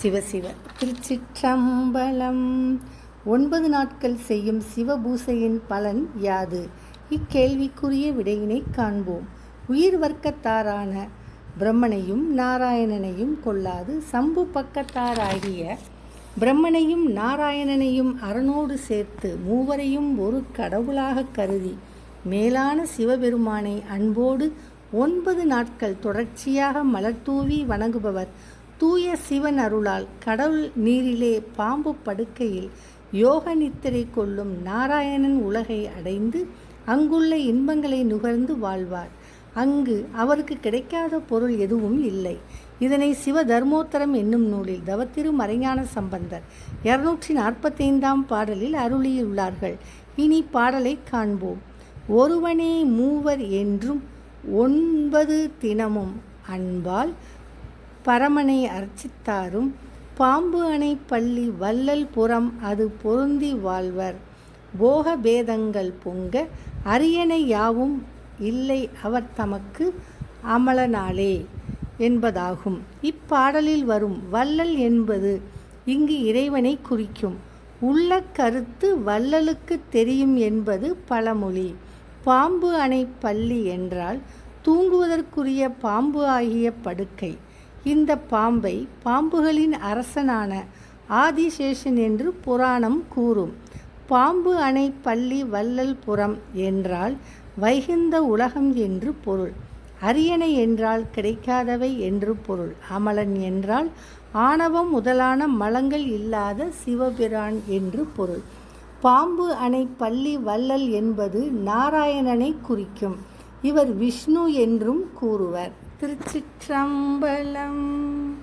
சிவசிவ திருச்சிற்றம்பலம். ஒன்பது நாட்கள் செய்யும் சிவபூசையின் பலன் யாது? இக்கேள்விக்குரிய விடையினை காண்போம். உயிர் வர்க்கத்தாரான பிரம்மனையும் நாராயணனையும் கொள்ளாது சம்பு பக்கத்தாராகிய பிரம்மனையும் நாராயணனையும் அரணோடு சேர்த்து மூவரையும் ஒரு கடவுளாக கருதி மேலான சிவபெருமானை அன்போடு ஒன்பது நாட்கள் தொடர்ச்சியாக மலர்தூவி வணங்குபவர் தூய சிவன் அருளால் கடவுள் நீரிலே பாம்பு படுக்கையில் யோக நித்திரை கொள்ளும் நாராயணன் உலகை அடைந்து அங்குள்ள இன்பங்களை நுகர்ந்து வாழ்வார். அங்கு அவருக்கு கிடைக்காத பொருள் எதுவும் இல்லை. இதனை சிவ தர்மோத்தரம் என்னும் நூலில் தவத்திரு மறைஞான சம்பந்தர் இருநூற்றி நாற்பத்தைந்தாம் பாடலில் அருளியுள்ளார்கள். இனி பாடலை காண்போம். ஒருவனே மூவர் என்றும் ஒன்பது தினமும் அன்பால் பரமனை அர்ச்சித்தாரும் பாம்பு அணை பள்ளி வள்ளல் புறம் அது பொருந்தி வாழ்வர். போக பேதங்கள் பொங்க அரியணை யாவும் இல்லை அவர் தமக்கு அமலனாலே என்பதாகும். இப்பாடலில் வரும் வள்ளல் என்பது இங்கு இறைவனை குறிக்கும். உள்ள கருத்து வள்ளலுக்கு தெரியும் என்பது பழமொழி. பாம்பு அணை பள்ளி என்றால் தூங்குவதற்குரிய பாம்பு ஆகிய படுக்கை. இந்த பாம்பை பாம்புகளின் அரசனான ஆதிசேஷன் என்று புராணம் கூறும். பாம்பு அணை பள்ளி வள்ளல் புறம் என்றால் வைகுந்த உலகம் என்று பொருள். அரியணை என்றால் கிடைக்காதவை என்று பொருள். அமலன் என்றால் ஆணவம் முதலான மலங்கள் இல்லாத சிவபிரான் என்று பொருள். பாம்பு அணை பள்ளி வள்ளல் என்பது நாராயணனை குறிக்கும். இவர் விஷ்ணு என்றும் கூறுவர். திருச்சிற்றம்பலம்.